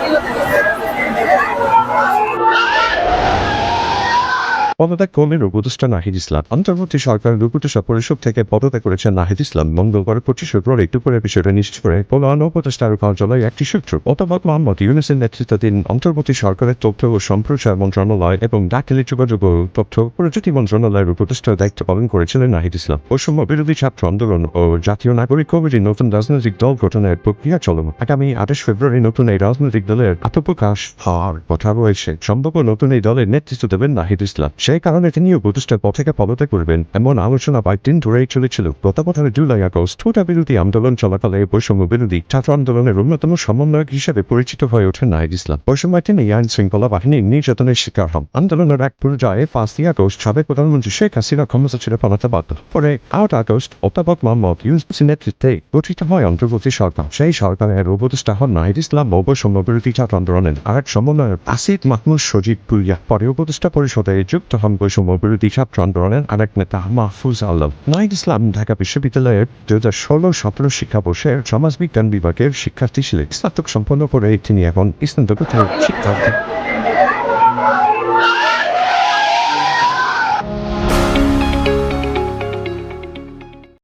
Gracias. পদত্যাগ কর্মীর উপদেষ্টা নাহিদ ইসলাম। অন্তর্বর্তী সরকারের উপদেষ্টা পরিষদ থেকে পদত্যাগ করেছেন নাহিদ ইসলাম। মঙ্গলবার পঁচিশ ফেব্রুয়ারি দুপুরে বিষয়টা নিশ্চিত করে প্রধান উপদেষ্টার কার্যালয়ে একটি সূত্র। মোতাবাক মোহাম্মদ ইউনুসের নেতৃত্বাধীন অন্তর্বর্তী সরকারের তথ্য ও সম্প্রচার মন্ত্রণালয় এবং ডাকিলি যোগাযোগ ও তথ্য প্রযুক্তি মন্ত্রণালয়ের উপদেষ্টার দায়িত্ব পালন করেছিলেন নাহিদ ইসলাম। বৈষম্য বিরোধী ছাত্র আন্দোলন ও জাতীয় নাগরিক কমিটির নতুন রাজনৈতিক দল গঠনের প্রক্রিয়া চলমান। আগামী আঠাশ ফেব্রুয়ারি নতুন এই রাজনৈতিক দলের আত্মপ্রকাশ হওয়ার কথা রয়েছে। সম্ভব নতুন এই দলের নেতৃত্ব দেবেন নাহিদ ইসলাম। সেই কারণে তিনি উপদেষ্টার পদ থেকে পদত্যাগ করবেন। এমন আলোচনা কয়েকদিন ধরেই চলেছিল। বছরের জুলাই আগস্ট ছোটা বিরোধী আন্দোলন চলাকালে বৈষম্য বিরোধী ছাত্র আন্দোলনের অন্যতম সমন্বয়ক হিসেবে পরিচিত হয়ে ওঠেন নাহিদ ইসলাম। সময় তিনি আইন শৃঙ্খলা বাহিনীর নির্যাতনের শিকার হন। আন্দোলনের এক পর্যায়ে পাঁচই আগস্ট সাবেক প্রধানমন্ত্রী শেখ হাসিনা ক্ষমতা ছেড়ে পালাতে বাধ্য পরে আট আগস্ট অধ্যাপক মোহাম্মদ ইউনুসের নেতৃত্বে গঠিত হয় অন্তর্বর্তী সরকার। সেই সরকারের উপদেষ্টা হন নাহিদ ইসলাম ও বৈষম্য বিরোধী ছাত্র আন্দোলনের আরেক সমন্বয়ক আসিদ মাহমুদ সজিব পুরিয়া পরে উপদেষ্টা পরিষদে যুক্ত চট্টগ্রাম বৈষম্য বিরোধী ছাত্র আন্দোলনের আরেক নেতা মাহফুজ আলম নাইদ ইসলাম ঢাকা বিশ্ববিদ্যালয়ের দু হাজার ষোলো সতেরো শিক্ষাবর্ষের সমাজবিজ্ঞান বিভাগের শিক্ষার্থী ছিলেন স্নাতক সম্পন্ন করে তিনি এখন স্নাতকোত্তর শিক্ষার্থী